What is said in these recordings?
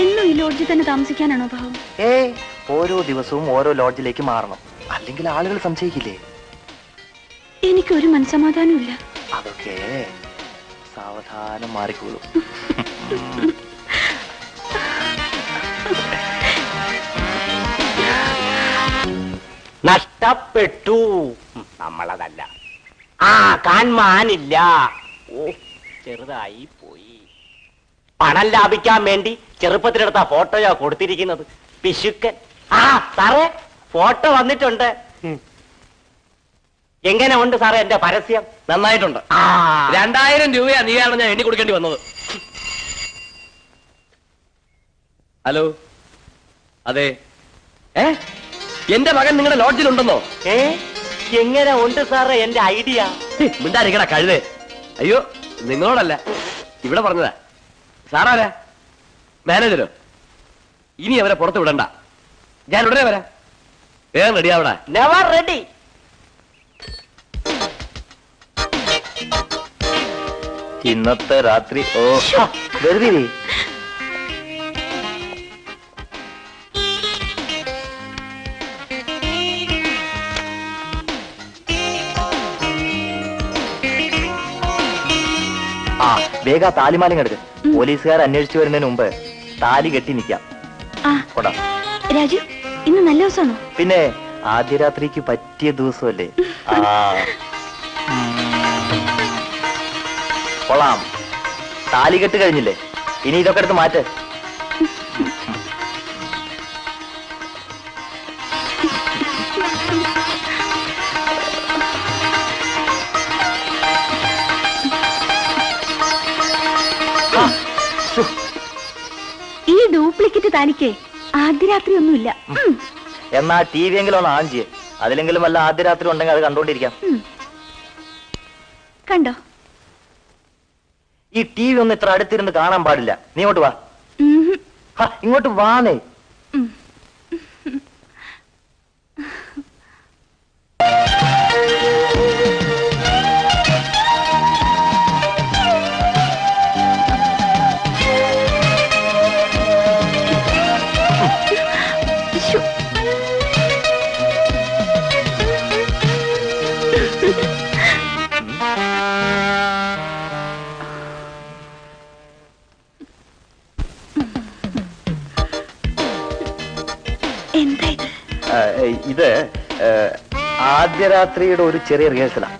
എന്നും ഈ ലോഡ്ജിൽ തന്നെ താമസിക്കാനാണോ ഭാവം ഏ ഓരോ ദിവസവും ഓരോ ലോഡ്ജിലേക്ക് മാറണം. അല്ലെങ്കിൽ ആളുകൾ സംശയിക്കില്ലേ? എനിക്ക് ഒരു ഇല്ല അതൊക്കെ സാവധാനം മാറിക്കോളൂ. നഷ്ടപ്പെട്ടു. നമ്മളതല്ല. ആ കാൺമാനില്ല. ഓ ചെറുതായി പോയി. പണം ലാഭിക്കാൻ വേണ്ടി ചെറുപ്പത്തിലെടുത്ത ഫോട്ടോയാ കൊടുത്തിരിക്കുന്നത്. പിശുക്കൻ. ആ സാറേ ഫോട്ടോ വന്നിട്ടുണ്ട്. എങ്ങനെ ഉണ്ട് സാറേ എന്റെ പരസ്യം? നന്നായിട്ടുണ്ട്. രണ്ടായിരം രൂപയാ നീയാണ് ഞാൻ എണ്ണി കൊടുക്കേണ്ടി വന്നത്. ഹലോ? അതെ. ഏ? എന്റെ മകൻ നിങ്ങളുടെ ലോഡ്ജിലുണ്ടെന്നോ? ഏ? എങ്ങനെ ഉണ്ട് സാറേ എന്റെ ഐഡിയ? മിണ്ടാരിക്കട കഴുതേ. അയ്യോ നിങ്ങളോടല്ല. ഇവിടെ പറഞ്ഞതാ. സാറാരാ? മാനേജരോ? ഇനി അവരെ പുറത്ത് വിടണ്ട. ഞാൻ ഉടനെ വരാം. വേഗം റെഡിയാവടാ നെവർ റെഡി ഇന്നത്തെ രാത്രി ഓ. വെറുതി ആ വേഗ താലിമാലം എടുക്ക് പോലീസുകാർ അന്വേഷിച്ചു വരുന്നതിന് മുമ്പ് താലി കെട്ടി നിൽക്കാം കൊടാ. രാജു ഇന്ന് നല്ല ദിവസമാണോ? പിന്നെ ആദ്യ രാത്രിക്ക് പറ്റിയ ദിവസമല്ലേ. കൊള്ളാം. താലി കെട്ട് കഴിഞ്ഞില്ലേ? ഇനി ഇതൊക്കെ എടുത്ത് മാറ്റ്. ആ, ഡ്യൂപ്ലിക്കേറ്റ് താലിക്ക് ആദ്യ രാത്രി ഒന്നുമില്ല എന്നാ ടി വി എങ്കിലും ആൺ ചെയ്യേ അതിലെങ്കിലും വല്ല ആദ്യ രാത്രി ഉണ്ടെങ്കിൽ അത് കണ്ടോണ്ടിരിക്കാം. കണ്ടോ? ഈ ടി വി ഒന്ന് ഇത്ര അടുത്തിരുന്ന് കാണാൻ പാടില്ല. നീ ഇങ്ങോട്ട് വാ. ഇങ്ങോട്ട് വാന്നേ. ഇത് ആദ്യ രാത്രിയുടെ ഒരു ചെറിയ റിഹേഴ്സലാ.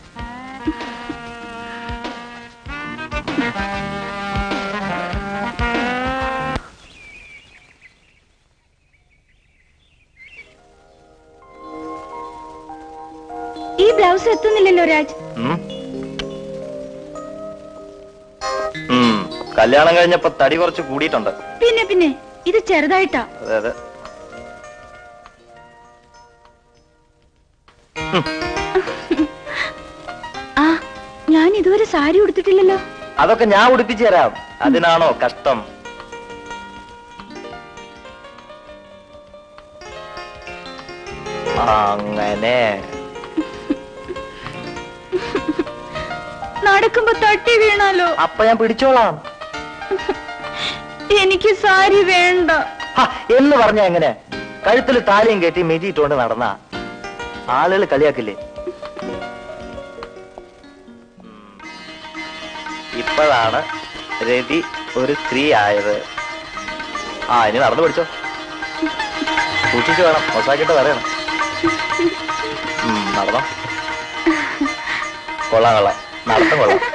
ഈ ബ്ലൗസ് എത്തുന്നില്ലല്ലോ രാജ്. കല്യാണം കഴിഞ്ഞപ്പോ തടി കുറച്ച് കൂടിയിട്ടുണ്ട്. പിന്നെ പിന്നെ ഇത് ചെറുതായിട്ടാ. അതെ അതെ. ആ ഞാൻ ഇതുവരെ സാരി ഉടുത്തിട്ടില്ലല്ലോ. അതൊക്കെ ഞാൻ ഉടുപ്പിച്ചു തരാം. അതിനാണോ കഷ്ടം? അങ്ങനെ. നടക്കുമ്പോ തട്ടി വീണാലോ? അപ്പൊ ഞാൻ പിടിച്ചോളാം. എനിക്ക് സാരി വേണ്ട. എന്ന് പറഞ്ഞ എങ്ങനെ? കഴുത്തിൽ താലിയും കെട്ടി മെതിയിട്ടുകൊണ്ട് നടന്ന. ആളുകൾ കളിയാക്കില്ലേ. ഇപ്പോഴാണ് രതി ഒരു സ്ത്രീ ആയത്. ആ ഇനി നടന്നു പിടിച്ചോ സൂക്ഷിച്ചു വേണം മോശമാക്കിട്ട് പറയണം. നടന്നോ. കൊള്ളാം കൊള്ളാം. നടത്തം കൊള്ളാം.